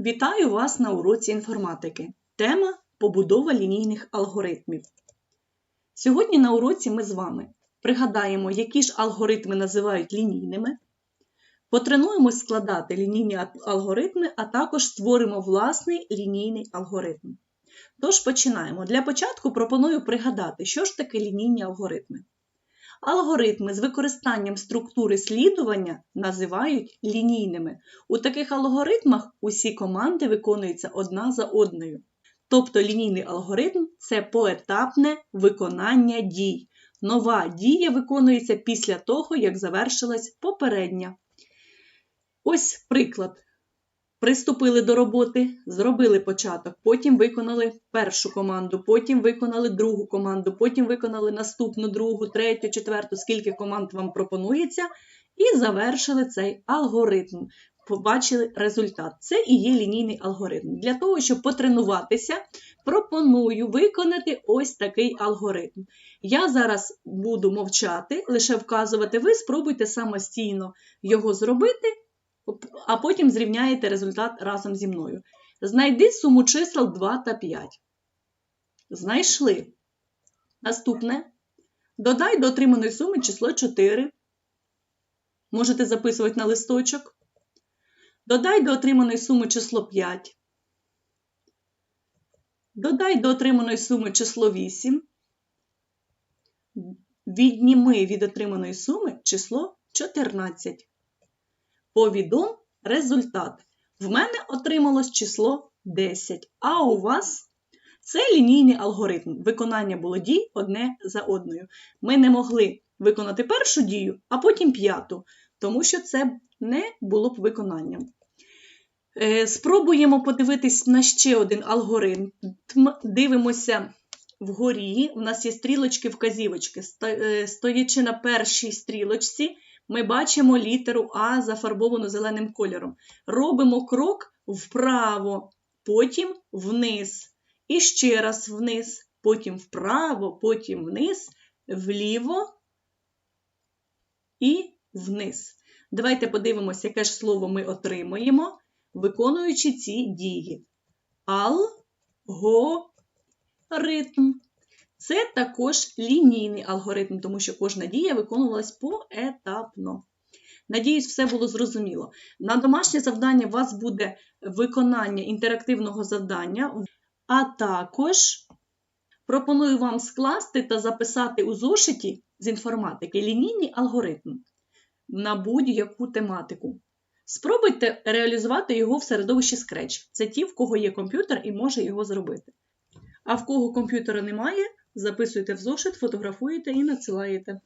Вітаю вас на уроці інформатики. Тема побудова лінійних алгоритмів. Сьогодні на уроці ми з вами пригадаємо, які ж алгоритми називають лінійними, потренуємось складати лінійні алгоритми, а також створимо власний лінійний алгоритм. Тож починаємо. Для початку пропоную пригадати, що ж таке лінійні алгоритми. Алгоритми з використанням структури слідування називають лінійними. У таких алгоритмах усі команди виконуються одна за одною. Тобто лінійний алгоритм це поетапне виконання дій. Нова дія виконується після того, як завершилась попередня. Ось приклад. Приступили до роботи, зробили початок, потім виконали першу команду, потім виконали другу команду, потім виконали наступну, другу, третю, четверту, скільки команд вам пропонується, і завершили цей алгоритм. Побачили результат. Це і є лінійний алгоритм. Для того, щоб потренуватися, пропоную виконати ось такий алгоритм. Я зараз буду мовчати, лише вказувати, ви спробуйте самостійно його зробити а потім зрівняєте результат разом зі мною. Знайди суму чисел 2 та 5. Знайшли. Наступне. Додай до отриманої суми число 4. Можете записувати на листочок. Додай до отриманої суми число 5. Додай до отриманої суми число 8. Відніми від отриманої суми число 14. Повідом результат. В мене отрималось число 10, а у вас це лінійний алгоритм. Виконання було дій одне за одною. Ми не могли виконати першу дію, а потім п'яту, тому що це не було б виконанням. Е, Спробуємо подивитись на ще один алгоритм. Дивимося вгорі. У нас є стрілочки-вказівочки. Стоячи на першій стрілочці, ми бачимо літеру А зафарбовану зеленим кольором. Робимо крок вправо, потім вниз. І ще раз вниз, потім вправо, потім вниз, вліво і вниз. Давайте подивимося, яке ж слово ми отримуємо, виконуючи ці дії. Алгоритм. Це також лінійний алгоритм, тому що кожна дія виконувалась поетапно. Надіюсь, все було зрозуміло. На домашнє завдання у вас буде виконання інтерактивного завдання, а також пропоную вам скласти та записати у зошиті з інформатики лінійний алгоритм на будь-яку тематику. Спробуйте реалізувати його в середовищі Scratch. Це ті, в кого є комп'ютер і може його зробити. А в кого комп'ютера немає, записуйте в зошит, фотографуєте і надсилаєте.